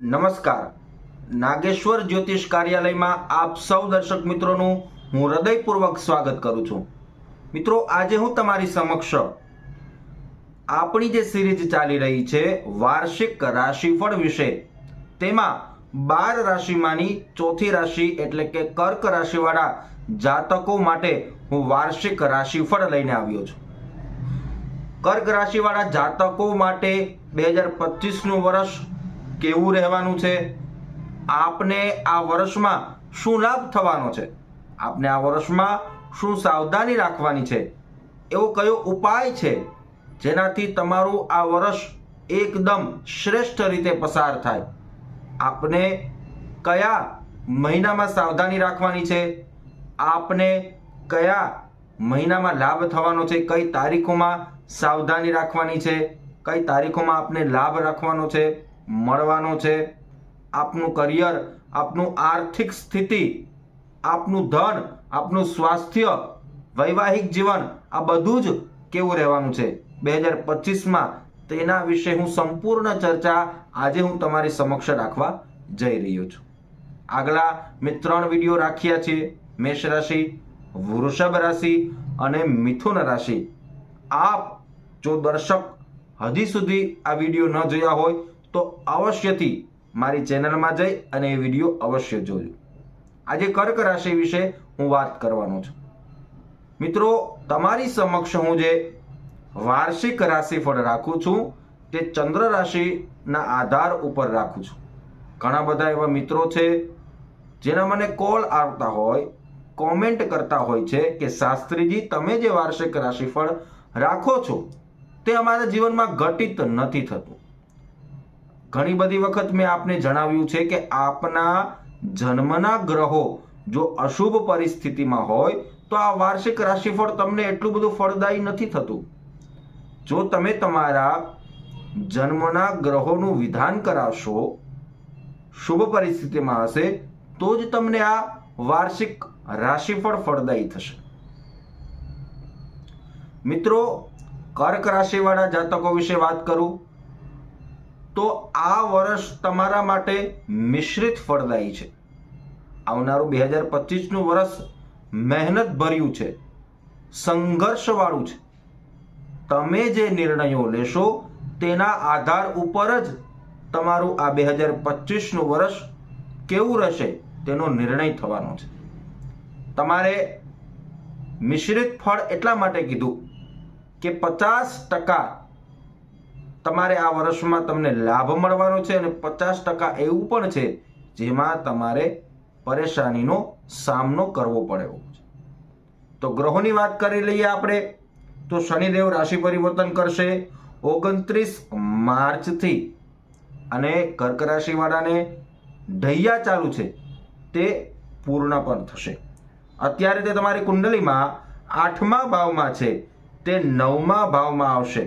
નમસ્કાર. નાગેશ્વર જ્યોતિષ કાર્યાલયમાં આપ સૌ દર્શક મિત્રોનું હું હૃદયપૂર્વક સ્વાગત કરું છું. મિત્રો, આજે હું તમારી સમક્ષ આપણી જે સિરીઝ ચાલી રહી છે, વાર્ષિક રાશિફળ વિશે. તેમાં બાર રાશિમાંની ચોથી રાશિ એટલે કે કર્ક રાશિવાળા જાતકો માટે હું વાર્ષિક રાશિફળ લઈને આવ્યો છું. કર્ક રાશિવાળા જાતકો માટે બે હજાર પચીસનું વર્ષ કેવું રહેવાનું છે? આપને આ વર્ષમાં શું લાભ થવાનો છે? આપને આ વર્ષમાં શું સાવધાની રાખવાની છે? એવો કયો ઉપાય છે જેનાથી તમારું આ વર્ષ એકદમ શ્રેષ્ઠ રીતે પસાર થાય? આપને કયા મહિનામાં સાવધાની રાખવાની છે? આપને કયા મહિનામાં લાભ થવાનો છે? કઈ તારીખોમાં સાવધાની રાખવાની છે? કઈ તારીખોમાં આપને લાભ રાખવાનો છે? મળવાનો છે. આપનું કરિયર, આપનું આર્થિક સ્થિતિ, આપનું ધન, આપનું સ્વાસ્થ્ય, વૈવાહિક જીવન, આ બધું જ કેવું રહેવાનું છે? બે હજાર પચીસમાં તેના વિશે હું સંપૂર્ણ ચર્ચા આજે હું તમારી સમક્ષ રાખવા જઈ રહ્યો છું. આગલા મેં ત્રણ વીડિયો રાખ્યા છે મેષ રાશિ, વૃષભ રાશિ અને મિથુન રાશિ. આપ જો દર્શક હજી સુધી આ વીડિયો ન જોયા હોય તો અવશ્યથી મારી ચેનલમાં જઈ અને એ વીડિયો અવશ્ય જોજો. આજે કર્ક રાશિ વિશે હું વાત કરવાનો છું. મિત્રો, તમારી સમક્ષ હું જે વાર્ષિક રાશિફળ રાખું છું, તે ચંદ્ર રાશિના આધાર ઉપર રાખું છું. ઘણા બધા એવા મિત્રો છે, જેના મને કોલ આવતા હોય, કોમેન્ટ કરતા હોય છે કે, શાસ્ત્રીજી, તમે જે વાર્ષિક રાશિફળ રાખો છો, તે અમારા જીવનમાં ઘટિત નથી થતું. ઘણી બધી વખત મેં આપને જણાવ્યું છે કે આપના જન્મના ગ્રહો જો અશુભ પરિસ્થિતિમાં હોય, તો આ વાર્ષિક રાશિફળ તમને એટલું બધું ફળદાયી નથી થતું. જો તમે તમારા જન્મના ગ્રહોનું વિધાન કરાવશો, શુભ પરિસ્થિતિમાં હશે, તો જ તમને આ વાર્ષિક રાશિફળ ફળદાયી થશે. મિત્રો, કર્ક રાશિવાળા જાતકો વિશે વાત કરું. તો આ વર્ષ તમારા માટે મિશ્રિત ફળદાયી છે. આવનારું બે હજાર પચીસનું વર્ષ મહેનત ભર્યું છે, સંઘર્ષવાળું છે. તમે જે નિર્ણયો લેશો તેના આધાર ઉપર જ તમારું આ બે હજાર પચીસનું વર્ષ કેવું રહેશે તેનો નિર્ણય થવાનો છે. તમારે મિશ્રિત ફળ એટલા માટે કીધું કે પચાસ ટકા તમારે આ વર્ષમાં તમને લાભ મળવાનો છે અને પચાસ ટકા એવું પણ છે, જેમાં તમારે પરેશાનીનો સામનો કરવો પડે તો ગ્રહોની વાત કરી લઈએ આપણે, તો શનિદેવ રાશિ પરિવર્તન કરશે ઓગણત્રીસ માર્ચથી અને કર્ક રાશિવાળાને ઢૈયા ચાલુ છે, તે પૂર્ણ પણ થશે. અત્યારે તે તમારી કુંડલીમાં આઠમા ભાવમાં છે, તે નવમા ભાવમાં આવશે.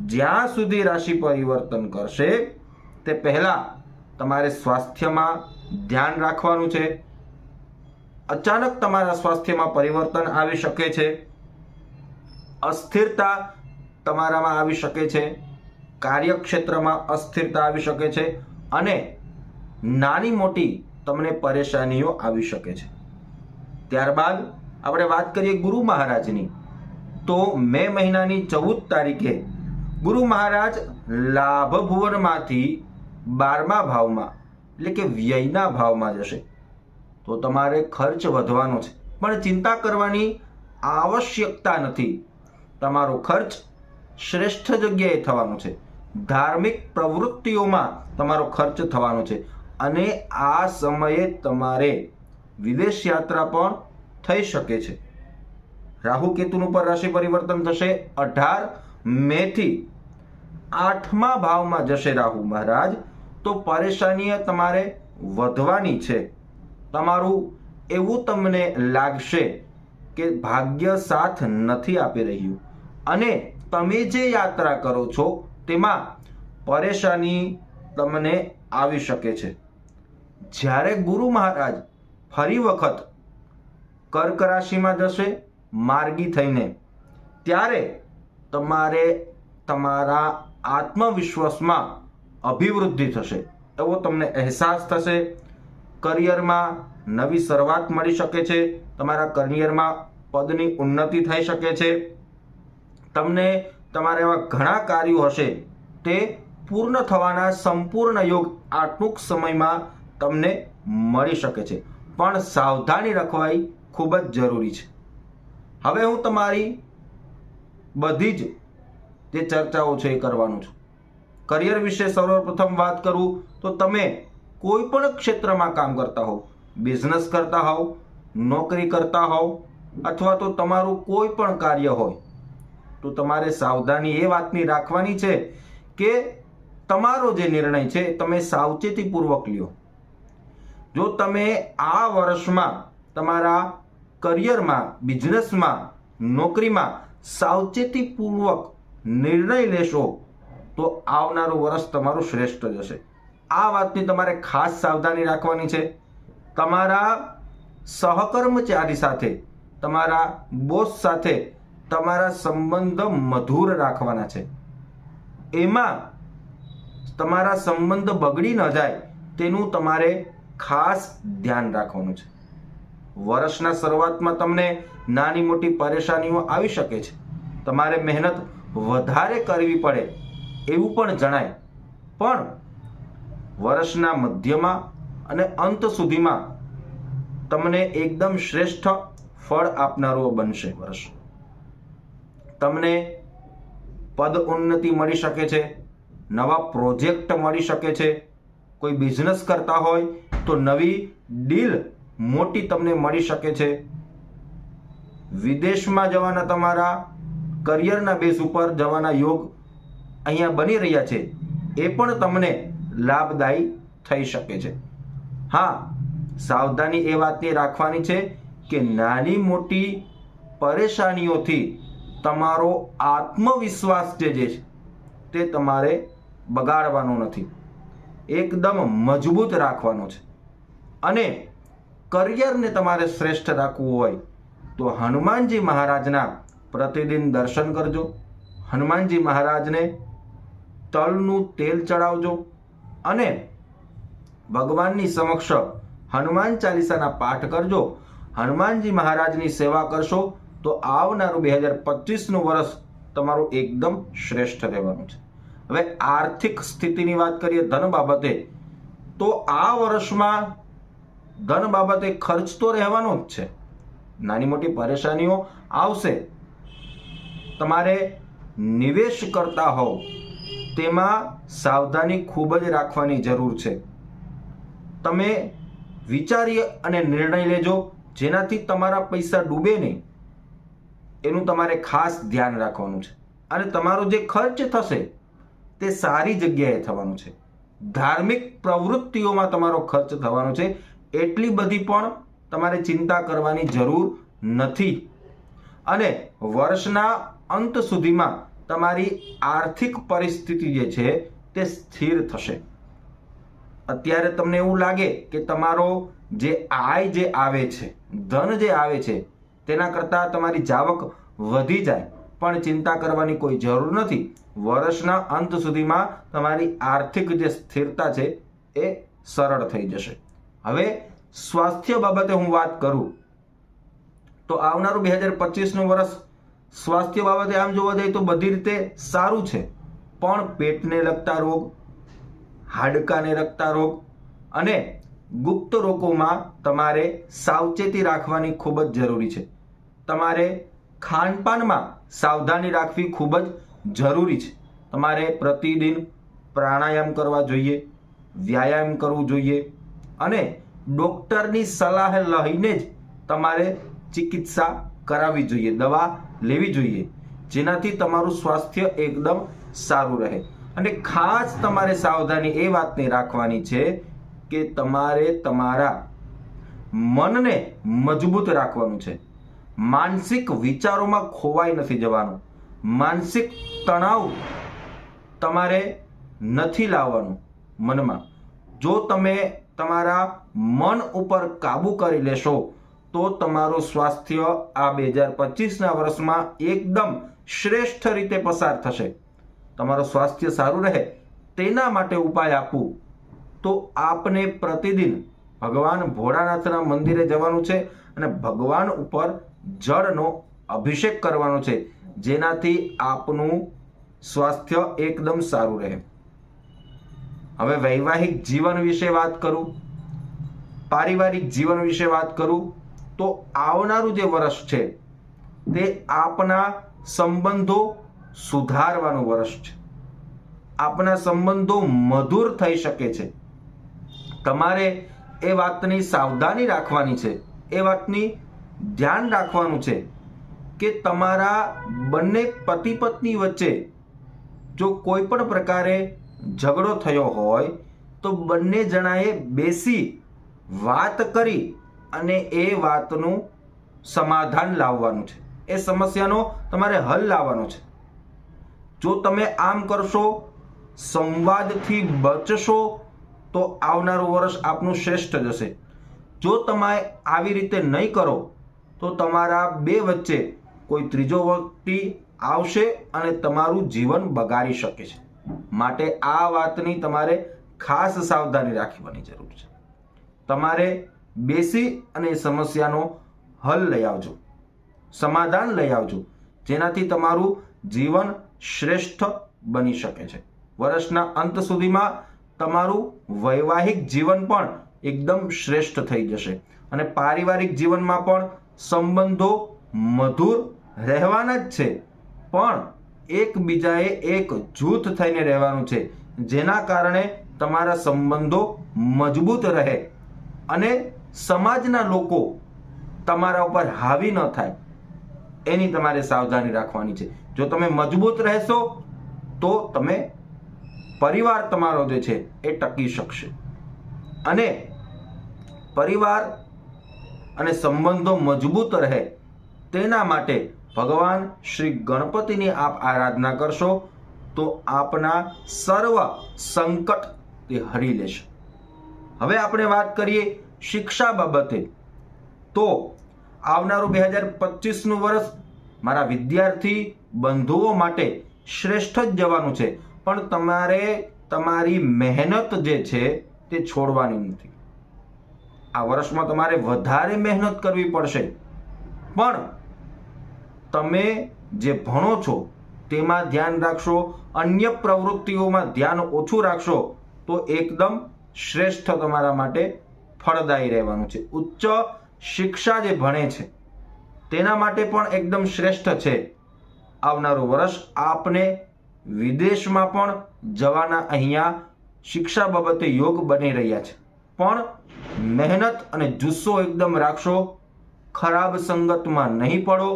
જ્યાં સુધી રાશિ પરિવર્તન કરશે, તે પહેલા તમારે સ્વાસ્થ્યમાં ધ્યાન રાખવાનું છે. અચાનક તમારા સ્વાસ્થ્યમાં પરિવર્તન આવી શકે છે. અસ્થિરતા તમારામાં આવી શકે છે. કાર્યક્ષેત્રમાં અસ્થિરતા આવી શકે છે અને નાની મોટી તમને પરેશાનીઓ આવી શકે છે. ત્યારબાદ આપણે વાત કરીએ ગુરુ મહારાજની. તો મે મહિનાની ચૌદ તારીખે ગુરુ મહારાજ લાભ ભુવનમાંથી બારમા ભાવમાં, એટલે કે વ્યયના ભાવમાં જશે. તો તમારે ખર્ચ વધવાનો છે. પણ ચિંતા કરવાની આવશ્યકતા નથી. તમારો ખર્ચ શ્રેષ્ઠ જગ્યાએ થવાનો છે. ધાર્મિક પ્રવૃત્તિઓમાં તમારો ખર્ચ થવાનો છે. અને આ સમયે તમારે વિદેશ યાત્રા પણ થઈ શકે છે. રાહુ કેતુનું પર રાશિ પરિવર્તન થશે અઢાર મે થી આઠમા ભાવમાં જશે રાહુ મહારાજ, તો પરેશાની તમારે વધવાની છે. તમારું એવું તમને લાગશે કે ભાગ્ય સાથ નથી આપી રહ્યું. અને તમે જે યાત્રા કરો છો, તેમાં પરેશાની તમને આવી શકે છે. જ્યારે ગુરુ મહારાજ ફરી વખત કર્ક રાશિમાં જશે, માર્ગી થઈને, ત્યારે તમારે તમારા આત્મવિશ્વાસમાં અભિવૃદ્ધિ થશે. એવો તમને અહેસાસ થશે. કરિયરમાં નવી શરૂઆત મળી શકે છે. તમારા કરિયરમાં પદની ઉન્નતિ થઈ શકે છે. તમને તમારા એવા ઘણા કાર્યો હશે. તે પૂર્ણ થવાના સંપૂર્ણ યોગ આ ટૂંક સમયમાં તમને મળી શકે છે. પણ સાવધાની રખવાઈ ખૂબ જ જરૂરી છે. હવે હું તમારી બધી જ જે ચર્ચાઓ છે એ કરવાનું છું. કરિયર વિશે સર્વપ્રથમ વાત કરું તો તમે કોઈ પણ ક્ષેત્રમાં કામ કરતા હોવ, બિઝનેસ કરતા હોવ, નોકરી કરતા હોવ અથવા તો તમારું કોઈ પણ કાર્ય હોય, તો તમારે સાવધાની એ વાતની રાખવાની છે કે તમારો જે નિર્ણય છે તમે સાવચેતીપૂર્વક લ્યો. જો તમે આ વર્ષમાં તમારા કરિયરમાં, બિઝનેસમાં, નોકરીમાં સાવચેતીપૂર્વક નિર્ણય લેશો, તો આવનારું વર્ષ તમારું શ્રેષ્ઠ જશે. આ વાતની તમારે ખાસ સાવધાની રાખવાની છે. તમારા સહકર્મચારી સાથે, તમારા બોસ સાથે તમારા સંબંધ મધુર રાખવાના છે. એમાં તમારા સંબંધ બગડી ન જાય, તેનું તમારે ખાસ ધ્યાન રાખવાનું છે. વર્ષના શરૂઆતમાં તમને નાની મોટી પરેશાનીઓ આવી શકે છે. તમારે મહેનત વધારે કરવી પડે એવું પણ જણાય. પણ વર્ષના મધ્યમાં અને અંત સુધીમાં તમને એકદમ શ્રેષ્ઠ ફળ આપનારું બનશે વર્ષ. તમને પદ ઉન્નતિ મળી શકે છે, નવા પ્રોજેક્ટ મળી શકે છે, કોઈ બિઝનેસ કરતા હોય તો નવી ડીલ મોટી તમને મળી શકે છે. વિદેશમાં જવાના તમારા કરિયરના બેઝ ઉપર જવાના યોગ અહીંયા બની રહ્યા છે, એ પણ તમને લાભદાયી થઈ શકે છે. હા, સાવધાની એ વાતની રાખવાની છે કે નાની મોટી પરેશાનીઓથી તમારો આત્મવિશ્વાસ જે છે, તે તમારે બગાડવાનો નથી. એકદમ મજબૂત રાખવાનો છે. અને કરિયરને તમારે શ્રેષ્ઠ રાખવું હોય તો હનુમાનજી મહારાજના પ્રતિદિન દર્શન કરજો. હનુમાનજી મહારાજને તલનું તેલ ચડાવજો અને ભગવાનની સમક્ષ હનુમાન ચાલીસાના પાઠ કરજો. હનુમાનજી મહારાજની સેવા કરશો તો આવનારું બે હજાર પચીસનું વર્ષ તમારું એકદમ શ્રેષ્ઠ રહેવાનું છે. હવે આર્થિક સ્થિતિની વાત કરીએ ધન બાબતે, તો આ વર્ષમાં ધન બાબતે ખર્ચ તો રહેવાનો જ છે. નાની મોટી પરેશાનીઓ આવશે તમારે નિવેશ કરતા હોવ, તેમાં સાવધાની ખૂબ જ રાખવાની જરૂર છે. તમે વિચારી અને નિર્ણય લેજો, જેનાથી તમારા પૈસા ડૂબે નહીં. એનું તમારે ખાસ ધ્યાન રાખવાનું છે. અને તમારો જે ખર્ચ થશે, તે સારી જગ્યાએ થવાનું છે. ધાર્મિક પ્રવૃત્તિઓમાં તમારો ખર્ચ થવાનો છે. એટલી બધી પણ તમારે ચિંતા કરવાની જરૂર નથી. અને વર્ષના અંત સુધીમાં તમારી આર્થિક પરિસ્થિતિ જે છે તે સ્થિર થશે. અત્યારે તમને એવું લાગે કે તમારો જે આય જે આવે છે, ધન જે આવે છે, તેના કરતાં તમારી જાવક વધી જાય. પણ ચિંતા કરવાની કોઈ જરૂર નથી. વર્ષના અંત સુધીમાં તમારી આર્થિક જે સ્થિરતા છે એ સરળ થઈ જશે. હવે સ્વાસ્થ્ય બાબતે હું વાત કરું. તો આવનારું બે હજાર પચીસનું વર્ષ સ્વાસ્થ્ય બાબતે આમ જોવા જઈએ તો બધી રીતે સારું છે. પણ પેટને લગતા રોગ, હાડકાને લગતા રોગ અને ગુપ્ત રોગોમાં તમારે સાવચેતી રાખવાની ખૂબ જ જરૂરી છે. તમારે ખાનપાનમાં સાવધાની રાખવી ખૂબ જ જરૂરી છે. તમારે પ્રતિદિન પ્રાણાયામ કરવા જોઈએ, વ્યાયામ કરવું જોઈએ અને ડૉક્ટરની સલાહ લઈને જ તમારે ચિકિત્સા કરાવવી જોઈએ, દવા લેવી જોઈએ, જેનાથી તમારું સ્વાસ્થ્ય એકદમ સારું રહે. અને ખાસ તમારે સાવધાની એ વાતની રાખવાની છે કે તમારે તમારા મનને મજબૂત રાખવાનું છે. માનસિક વિચારોમાં ખોવાઈ નથી જવાનું. માનસિક તણાવ તમારે નથી લાવવાનું મનમાં. જો તમે તમારા મન ઉપર કાબુ કરી લેશો તો તમારું સ્વાસ્થ્ય આ બે હજાર પચીસના વર્ષમાં એકદમ શ્રેષ્ઠ રીતે પસાર થશે. તમારું સ્વાસ્થ્ય સારું રહે, તેના માટે ઉપાય આપવું તો આપને પ્રતિદિન ભગવાન ભોળાનાથના મંદિરે જવાનું છે અને ભગવાન ઉપર જળનો અભિષેક કરવાનો છે, જેનાથી આપનું સ્વાસ્થ્ય એકદમ સારું રહે. હવે વૈવાહિક જીવન વિશે વાત કરું, પારિવારિક જીવન વિશે વાત કરું તો આવનારું જે વર્ષ છે, તે આપના સંબંધો સુધારવાનું વર્ષ છે. આપના સંબંધો મધુર થઈ શકે છે. તમારે એ વાતની સાવધાની રાખવાની છે, એ વાતની ધ્યાન રાખવાનું છે કે તમારા બંને પતિ પત્ની વચ્ચે જો કોઈ પણ પ્રકારે ઝઘડો થયો હોય, તો બંને જણાએ બેસી વાત કરી અને એ વાતનું સમાધાન લાવવાનું છે. એ સમસ્યાનો તમારે હલ લાવવાનો છે. જો તમે આમ કરશો, સંવાદથી બચશો, તો આવનારું વર્ષ આપનું શ્રેષ્ઠ જશે. જો તમે આવી રીતે નહીં કરો, તો તમારા બે વચ્ચે કોઈ ત્રીજો વ્યક્તિ આવશે અને તમારું જીવન બગાડી શકે છે. માટે આ વાતની તમારે ખાસ સાવધાની રાખવાની જરૂર છે. તમારે બેસી અને એ સમસ્યાનો હલ લઈ આવજો. સમાધાન લઈ આવજો. જેનાથી તમારું જીવન શ્રેષ્ઠ બની શકે છે. વર્ષના અંત સુધીમાં તમારું વૈવાહિક જીવન પણ એકદમ શ્રેષ્ઠ થઈ જશે. અને પારિવારિક જીવનમાં પણ સંબંધો મધુર રહેવાના જ છે. પણ એકબીજાએ એક જૂથ થઈને રહેવાનું છે. જેના કારણે તમારા સંબંધો મજબૂત રહે. અને સમાજના લોકો તમારા ઉપર હાવી ન થાય. એની તમારે સાવધાની રાખવાની છે. જો તમે મજબૂત રહેશો, તો તમે પરિવાર તમારો જે છે એ ટકી શકશે. અને પરિવાર અને સંબંધો મજબૂત રહે તેના માટે ભગવાન શ્રી ગણપતિની આપ આરાધના કરશો, તો આપના સર્વ સંકટ તે હરી લેશે. હવે આપણે વાત કરીએ શિક્ષા બાબતે. તો આવનારું બે હજાર પચીસનું વર્ષ મારા વિદ્યાર્થી બંધુઓ માટે શ્રેષ્ઠ જ જવાનું છે. પણ તમારે તમારી મહેનત જે છે તે છોડવાની નથી. આ વર્ષમાં તમારે વધારે મહેનત કરવી પડશે. પણ તમે જે ભણો છો તેમાં ધ્યાન રાખશો, અન્ય પ્રવૃત્તિઓમાં ધ્યાન ઓછું રાખશો, તો એકદમ શ્રેષ્ઠ તમારા માટે ફળદાયી રહેવાનું છે. ઉચ્ચ શિક્ષા જે ભણે છે, તેના માટે પણ એકદમ શ્રેષ્ઠ છે. આવનારું વર્ષ આપને વિદેશમાં પણ જવાના અહીંયા શિક્ષા બાબતે યોગ બની રહ્યા છે. પણ મહેનત અને જુસ્સો એકદમ રાખશો, ખરાબ સંગતમાં નહીં પડો,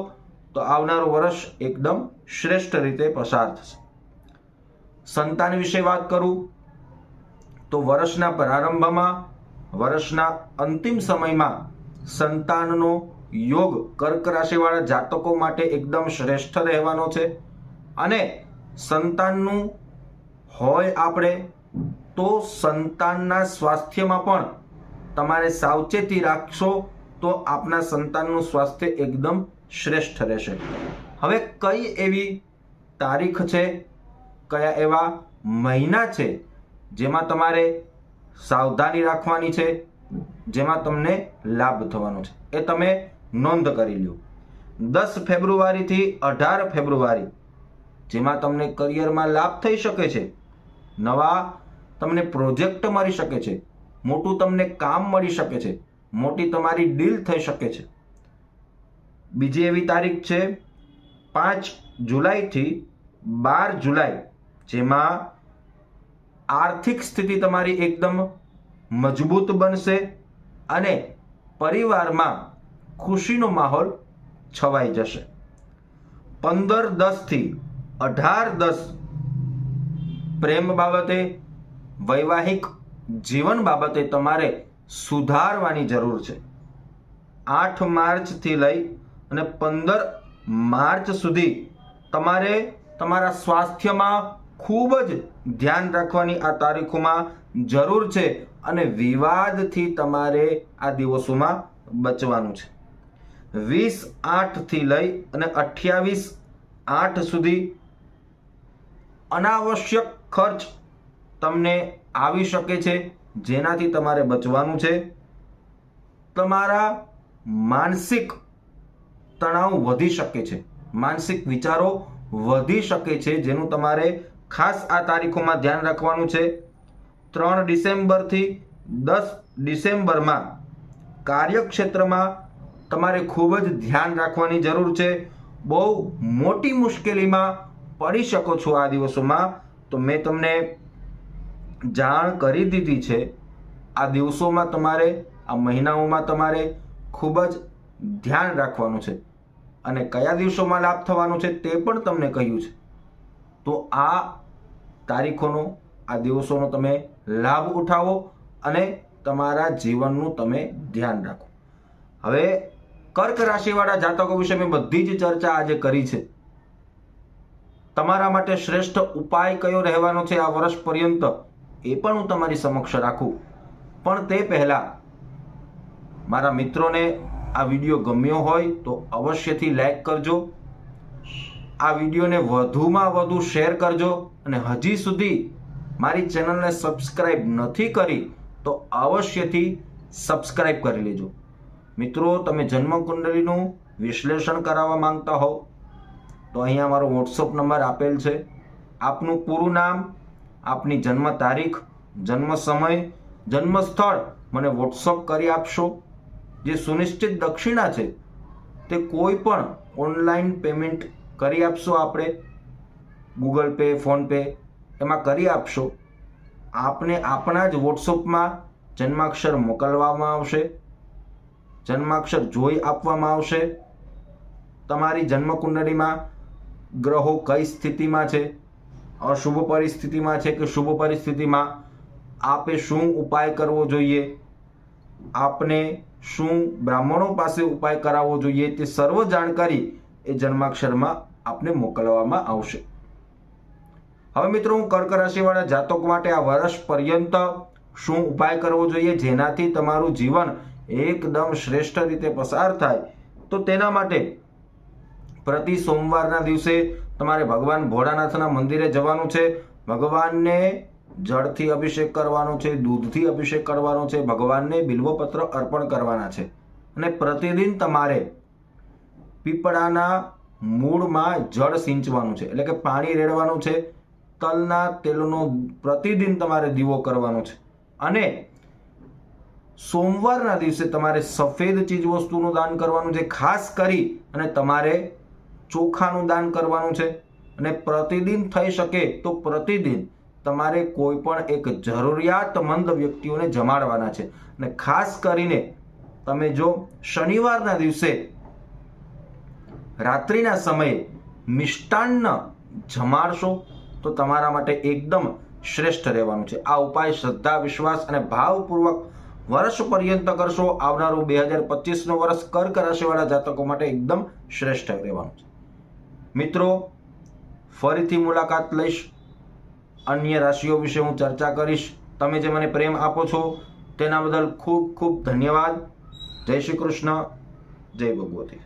તો આવનારું વર્ષ એકદમ શ્રેષ્ઠ રીતે પસાર થશે. સંતાન વિશે વાત કરું, તો વર્ષના પ્રારંભમાં વર્ષના અંતિમ સમયમાં સંતાનનો યોગ કર્ક રાશિવાળા જાતકો માટે એકદમ શ્રેષ્ઠ રહેવાનો છે. અને સંતાનનું હોય આપણે, તો સંતાનના સ્વાસ્થ્યમાં પણ તમારે સાવચેતી રાખશો, તો આપના સંતાનનું સ્વાસ્થ્ય એકદમ શ્રેષ્ઠ રહેશે. હવે કઈ એવી તારીખ છે, કયા એવા મહિના છે, જેમાં તમારે સાવધાની રાખવાની છે, જેમાં તમને લાભ થવાનો છે. એ તમે નોંધ કરી લો દસ ફેબ્રુઆરીથી અઢાર ફેબ્રુઆરી, જેમાં તમને કરિયરમાં લાભ થઈ શકે છે. નવા તમને પ્રોજેક્ટ મળી શકે છે. મોટું તમને કામ મળી શકે છે. મોટી તમારી ડીલ થઈ શકે છે. બીજી એવી તારીખ છે, પાંચ જુલાઈથી બાર જુલાઈ, જેમાં આર્થિક સ્થિતિ તમારી એકદમ મજબૂત બનશે અને પરિવારમાં ખુશીનો માહોલ છવાઈ જશે. પંદર દસથી અઢાર દસ પ્રેમ બાબતે, વૈવાહિક જીવન બાબતે તમારે સુધારવાની જરૂર છે. આઠ માર્ચથી લઈ અને પંદર માર્ચ સુધી તમારે તમારા સ્વાસ્થ્યમાં ખૂબ જ ધ્યાન રાખવાની આ તારીખોમાં જરૂર છે અને વિવાદથી તમારે આ દિવસોમાં બચવાનું છે. વીસ આઠથી લઈ અને અઠ્યાવીસ આઠ સુધી અનાવશ્યક ખર્ચ તમને આવી શકે છે, જેનાથી તમારે બચવાનું છે. તમારા માનસિક તણાવ વધી શકે છે. માનસિક વિચારો વધી શકે છે, જેનું તમારે ખાસ આ તારીખોમાં ધ્યાન રાખવાનું છે. ત્રણ ડિસેમ્બરથી દસ ડિસેમ્બરમાં કાર્યક્ષેત્રમાં તમારે ખૂબ જ ધ્યાન રાખવાની જરૂર છે. બહુ મોટી મુશ્કેલીમાં પડી શકો છો આ દિવસોમાં. તો મેં તમને જાણ કરી દીધી છે. આ દિવસોમાં તમારે, આ મહિનાઓમાં તમારે ખૂબ જ ધ્યાન રાખવાનું છે. અને કયા દિવસોમાં લાભ થવાનો છે તે પણ તમને કહ્યું છે. તો આ તારીખોનો, આ દિવસોનો તમે લાભ ઉઠાવો અને તમારા જીવનનું તમે ધ્યાન રાખો. હવે કર્ક રાશિવાળા જાતકો વિશે મેં બધી જ ચર્ચા આજે કરી છે. તમારા માટે શ્રેષ્ઠ ઉપાય કયો રહેવાનો છે આ વર્ષ પર્યંત? એ પણ હું તમારી સમક્ષ રાખું. પણ તે પહેલાં મારા મિત્રોને આ વીડિયો ગમ્યો હોય તો અવશ્યથી લાઈક કરજો. આ વિડીયોને વધુમાં વધુ શેર કરજો અને હજી સુધી મારી ચેનલને સબસ્ક્રાઈબ નથી કરી તો અવશ્યથી સબસ્ક્રાઈબ કરી લેજો. મિત્રો, તમે જન્મકુંડલીનું વિશ્લેષણ કરાવવા માંગતા હો તો અહીંયા મારો વોટ્સઅપ નંબર આપેલ છે. આપનું પૂરું નામ, આપની જન્મ તારીખ, જન્મ સમય જન્મ સ્થળ મને વોટ્સઅપ કરી આપશો. જે સુનિશ્ચિત દક્ષિણા છે તે કોઈ પણ ઓનલાઈન પેમેન્ટ કરી આપશો આપણે? ગૂગલ પે ફોનપે એમાં કરી આપશો. આપને આપણા જ વોટ્સઅપમાં જન્માક્ષર મોકલવામાં આવશે, જન્માક્ષર જોઈ આપવામાં આવશે. તમારી જન્મકુંડળીમાં ગ્રહો કઈ સ્થિતિમાં છે? અશુભ પરિસ્થિતિમાં છે કે શુભ પરિસ્થિતિમાં? આપે શું ઉપાય કરવો જોઈએ? આપને શું બ્રાહ્મણો પાસે ઉપાય કરાવવો જોઈએ? તે સર્વ જાણકારી એ જન્માક્ષરમાં આપને મોકલવામાં આવશે. હવે મિત્રો, હું કર્ક રાશિવાળા જાતક માટે આ વર્ષ પર્યંત શું ઉપાય કરવો જોઈએ, જેનાથી તમારું જીવન એકદમ શ્રેષ્ઠ રીતે પસાર થાય, તો તેના માટે પ્રતિ સોમવારના દિવસે તમારે ભગવાન ભોળાનાથના મંદિરે જવાનું છે. ભગવાનને જળથી અભિષેક કરવાનો છે, દૂધથી અભિષેક કરવાનો છે, ભગવાનને બિલ્વપત્ર અર્પણ કરવાના છે. અને પ્રતિદિન તમારે પીપળાના મૂળમાં જળ સિંચવાનું છે, એટલે કે પાણી રેડવાનું છે, તલના તેલનો પ્રતિદિન તમારે દીવો કરવાનો છે. અને સોમવારના દિવસે તમારે સફેદ ચીજ વસ્તુનું દાન કરવાનું છે, ખાસ કરી અને તમારે ચોખાનું દાન કરવાનું છે. અને પ્રતિદિન થઈ શકે તો પ્રતિદિન તમારે કોઈ પણ એક જરૂરિયાતમંદ વ્યક્તિઓને જમાડવાના છે. અને ખાસ કરીને તમે જો શનિવારના દિવસે રાત્રિના સમયે મિષ્ટાન્ન જમાડશો તો તમારા માટે એકદમ શ્રેષ્ઠ રહેવાનું છે. આ ઉપાય શ્રદ્ધા, વિશ્વાસ અને ભાવપૂર્વક વર્ષ પર્યંત કરશો. આવનારું બે હજાર પચીસનું વર્ષ કર્ક રાશિવાળા જાતકો માટે એકદમ શ્રેષ્ઠ રહેવાનું છે. મિત્રો, ફરીથી મુલાકાત લઈશ. અન્ય રાશિઓ વિશે હું ચર્ચા કરીશ. તમે જે મને પ્રેમ આપો છો, તેના બદલ ખૂબ ખૂબ ધન્યવાદ. જય શ્રી કૃષ્ણ. જય ભગવતી.